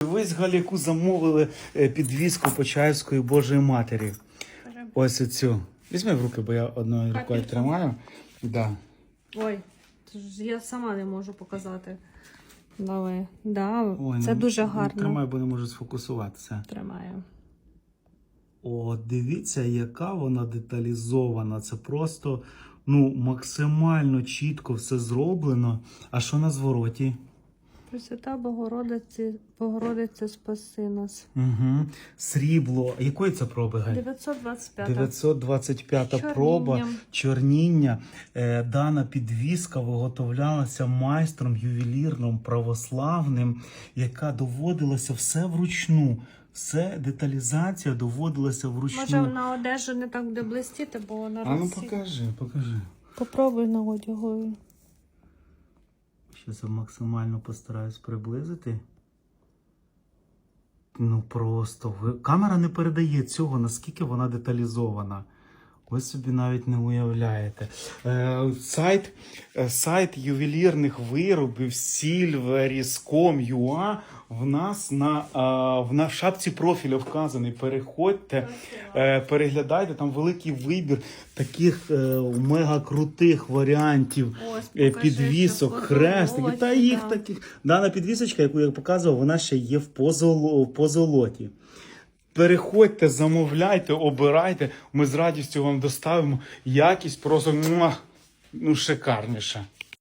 Ви з Галяку замовили е, підвіску Почаївської Божої Матері. Ось оцю. Візьми в руки, бо я одною рукою тримаю. Да. Ой, я сама не можу показати. Давай. Да, Ой, це ну, дуже ну, гарно. Тримай, бо не можу сфокусуватися. Тримаю. О, дивіться, яка вона деталізована. Це просто ну, максимально чітко все зроблено. А що на звороті? Пресвята Богородиці, Богородиця спаси нас. Угу. Срібло. Якої це проби, Галь? 925. 925 Чорніння. проба чорніння. Е, дана підвіска виготовлялася майстром ювелірним православним, яка доводилася все вручну. Все деталізація доводилася вручну. Може на одежу не так буде блистіти, бо вона А ну розсі- покажи, покажи. Попробуй на одягу. Я максимально постараюсь приблизити. Ну просто камера не передає цього, наскільки вона деталізована. Ви собі навіть не уявляєте. Е, сайт, е, сайт ювелірних виробів silveris.com.ua в нас на, а, в на шапці профілю вказаний. Переходьте, е, переглядайте, там великий вибір таких е, мега крутих варіантів Ось, е, покажи, підвісок, що хрестики. Та їх да. таких. Дана підвісочка, яку я показував, вона ще є в позоло, в позолоті. Переходьте, замовляйте, обирайте. Ми з радістю вам доставимо якість просто ну, шикарніша.